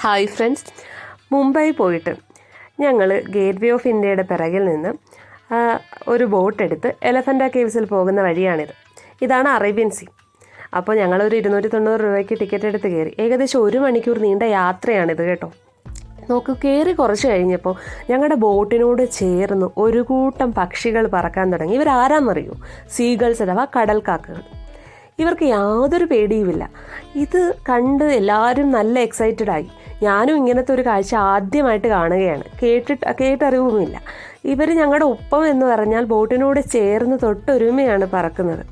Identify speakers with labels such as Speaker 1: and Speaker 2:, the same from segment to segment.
Speaker 1: Hi friends. Mumbai പോയിട്ട് ഞങ്ങൾ gate way of ഇന്ത്യയുടെ പിറകിൽ നിന്ന് ഒരു ബോട്ട് എടുത്ത് എലഫന്റ കേവ്സിൽ പോകുന്ന വഴിയാണിത്. ഇതാണ് അറേബ്യൻ സീ. അപ്പോൾ ഞങ്ങളൊരു ഇരുന്നൂറ്റി തൊണ്ണൂറ് രൂപയ്ക്ക് ടിക്കറ്റ് എടുത്ത് കയറി. ഏകദേശം ഒരു മണിക്കൂർ നീണ്ട യാത്രയാണിത് കേട്ടോ. നോക്ക് കയറി കുറച്ച് കഴിഞ്ഞപ്പോൾ ഞങ്ങളുടെ ബോട്ടിനോട് ചേർന്ന് ഒരു കൂട്ടം പക്ഷികൾ പറക്കാൻ തുടങ്ങി. ഇവരാരാന്നറിയോ? സീഗൾസ് അഥവാ കടൽക്കാക്കകൾ. ഇവർക്ക് യാതൊരു പേടിയുമില്ല. ഇത് കണ്ട് എല്ലാവരും നല്ല എക്സൈറ്റഡ് ആയി. ഞാനും ഇങ്ങനത്തെ ഒരു കാഴ്ച ആദ്യമായിട്ട് കാണുകയാണ്. കേട്ടിട്ട് കേട്ടറിവുമില്ല. ഇവർ ഞങ്ങളുടെ ഒപ്പം എന്ന് പറഞ്ഞാൽ ബോട്ടിനോട് ചേർന്ന് തൊട്ടൊരുമയാണ് പറക്കുന്നത്.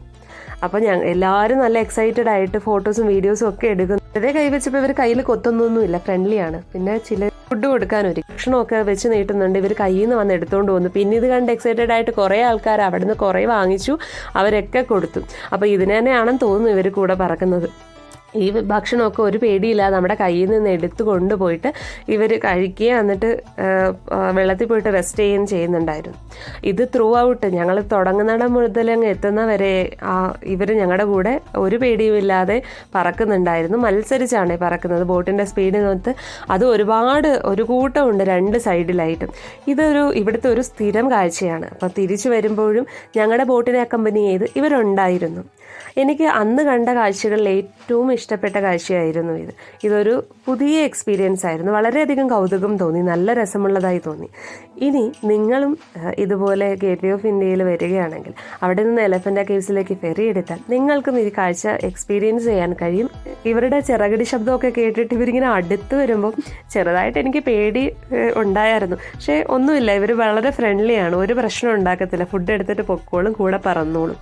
Speaker 1: അപ്പോൾ ഞാൻ എല്ലാവരും നല്ല എക്സൈറ്റഡ് ആയിട്ട് ഫോട്ടോസും വീഡിയോസും ഒക്കെ എടുക്കുന്നു. വെറുതെ കൈവച്ചപ്പോൾ ഇവർ കയ്യിൽ കൊത്തൊന്നൊന്നുമില്ല ഫ്രണ്ട്ലിയാണ് പിന്നെ ചില ഫുഡ് കൊടുക്കാൻ ഒരു ഭക്ഷണമൊക്കെ വെച്ച് നീട്ടുന്നുണ്ട്. ഇവർ കയ്യിൽ നിന്ന് വന്ന് എടുത്തുകൊണ്ട് വന്നു. പിന്നെ ഇത് കണ്ട് എക്സൈറ്റഡ് ആയിട്ട് കുറേ ആൾക്കാർ അവിടെ നിന്ന് കുറേ വാങ്ങിച്ചു അവരൊക്കെ കൊടുത്തു. അപ്പോൾ ഇതിനെ തന്നെയാണെന്ന് തോന്നുന്നു ഇവർ കൂടെ പറക്കുന്നത്. ഈ ഭക്ഷണമൊക്കെ ഒരു പേടിയില്ല നമ്മുടെ കയ്യിൽ നിന്ന് എടുത്തു കൊണ്ടുപോയിട്ട് ഇവർ കഴിക്കുകയും എന്നിട്ട് വെള്ളത്തിൽ പോയിട്ട് റെസ്റ്റ് ചെയ്യുകയും ചെയ്യുന്നുണ്ടായിരുന്നു. ഇത് ത്രൂ ഔട്ട് ഞങ്ങൾ തുടങ്ങുന്നിടം മുതൽ അങ്ങ് എത്തുന്നവരെ ഇവർ ഞങ്ങളുടെ കൂടെ ഒരു പേടിയുമില്ലാതെ പറക്കുന്നുണ്ടായിരുന്നു. മത്സരിച്ചാണ് പറക്കുന്നത് ബോട്ടിന്റെ സ്പീഡിനകത്ത്. അത് ഒരുപാട് ഒരു കൂട്ടമുണ്ട് രണ്ട് സൈഡിലായിട്ടും. ഇതൊരു ഇവിടുത്തെ ഒരു സ്ഥിരം കാഴ്ചയാണ്. അപ്പോൾ തിരിച്ചു വരുമ്പോഴും ഞങ്ങളുടെ ബോട്ടിനെ അക്കമ്പനി ചെയ്ത് ഇവരുണ്ടായിരുന്നു. എനിക്ക് അന്ന് കണ്ട കാഴ്ചകളിൽ ഏറ്റവും ഇഷ്ടപ്പെട്ട കാഴ്ചയായിരുന്നു ഇത്. ഇതൊരു പുതിയ എക്സ്പീരിയൻസ് ആയിരുന്നു. വളരെയധികം കൗതുകം തോന്നി നല്ല രസമുള്ളതായി തോന്നി. ഇനി നിങ്ങളും ഇതുപോലെ ഗേറ്റ് വേ ഓഫ് ഇന്ത്യയിൽ വരികയാണെങ്കിൽ അവിടെ നിന്ന് എലഫന്റ കേവ്സിലേക്ക് ഫെറി എടുത്താൽ നിങ്ങൾക്കും ഈ കാഴ്ച എക്സ്പീരിയൻസ് ചെയ്യാൻ കഴിയും. ഇവരുടെ ചിറകടി ശബ്ദമൊക്കെ കേട്ടിട്ട് ഇവരിങ്ങനെ അടുത്ത് വരുമ്പോൾ ചെറുതായിട്ട് എനിക്ക് പേടി ഉണ്ടായിരുന്നു. പക്ഷേ ഒന്നുമില്ല. ഇവർ വളരെ ഫ്രണ്ട്ലിയാണ് ഒരു പ്രശ്നം ഉണ്ടാക്കത്തില്ല. ഫുഡ് എടുത്തിട്ട് പൊക്കോളും കൂടെ പറന്നോളും.